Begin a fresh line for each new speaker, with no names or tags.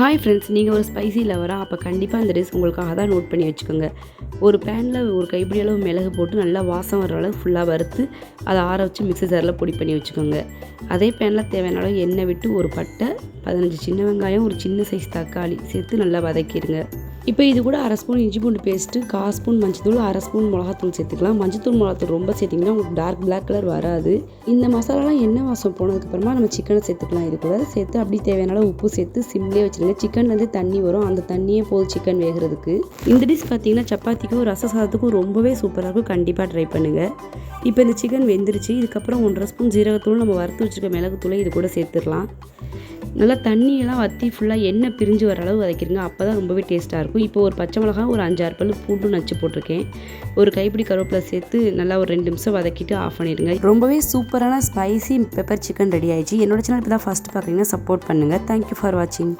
Hi friends நீங்கள் ஒரு spicy லவரா அப்போ கண்டிப்பாக இந்த டிஷ் உங்களுக்காக தான் நோட் பண்ணி வச்சுக்கோங்க. ஒரு பேனில் ஒரு கைப்பிடி அளவு மிளகு போட்டு நல்லா வாசம் வர அளவு ஃபுல்லாக வறுத்து அதை ஆற வச்சு மிக்ஸி ஜாரில் பொடி பண்ணி வச்சுக்கோங்க. அதே பேனில் தேவையான அளவு எண்ணெய் விட்டு ஒரு பட்டை பதினஞ்சு சின்ன வெங்காயம் ஒரு சின்ன சைஸ் தக்காளி சேர்த்து நல்லா வதக்கிடுங்க. இப்போ இது கூட அரை ஸ்பூன் இஞ்சி பூண்டு பேஸ்ட்டு கால் ஸ்பூன் மஞ்சத்தூள் அரை ஸ்பூன் மிளகாத்தூள் சேர்த்துக்கலாம். மஞ்சத்தூள் மிளகாத்தூள் ரொம்ப சேர்த்திங்கன்னா உங்களுக்கு டார்க் பிளாக் கலர் வராது. இந்த மசாலாலாம் எண்ணெய் வாசம் போனதுக்கப்புறமா நம்ம சிக்கனை சேர்த்துக்கலாம். இது கூட சேர்த்து அப்படி தேவையான அளவு உப்பு சேர்த்து சிம்லேயே வச்சுருங்க. சிக்கன்லேருந்து தண்ணி வரும். அந்த தண்ணியே போதும் சிக்கன் வேகிறதுக்கு. இந்த டிஷ் பார்த்தீங்கன்னா சப்பாத்திக்கும் ரச சாதத்துக்கும் ரொம்பவே சூப்பராக இருக்கும். கண்டிப்பாக ட்ரை பண்ணுங்கள் இப்போ இந்த சிக்கன் வெந்துருச்சு. இதுக்கப்புறம் ஒன்றரை ஸ்பூன் ஜீரகத்தூள் நம்ம வறுத்து வச்சுருக்க மிளகுத்தூளை இது கூட சேர்த்துடலாம். நல்லா தண்ணியெல்லாம் வற்றி ஃபுல்லாக எண்ணெய் பிரிஞ்சு வர அளவு வதக்கிடுங்க. அப்போ தான் ரொம்பவே டேஸ்ட்டாக இருக்கும். இப்போ ஒரு பச்சை மிளகா ஒரு அஞ்சாறு பல்லு பூண்டு நச்சு போட்டிருக்கேன். ஒரு கைப்பிடி கருவேப்பிலை சேர்த்து நல்லா ஒரு ரெண்டு நிமிஷம் வதக்கிட்டு ஆஃப் பண்ணிடுங்க. ரொம்பவே சூப்பரான ஸ்பைசி பெப்பர் சிக்கன் ரெடி ஆயிடுச்சு. என்னோட சேனல் இப்போ தான் ஃபஸ்ட்டு பார்க்குறீங்கன்னா சப்போர்ட் பண்ணுங்கள் தேங்க்யூ ஃபார் வாட்சிங்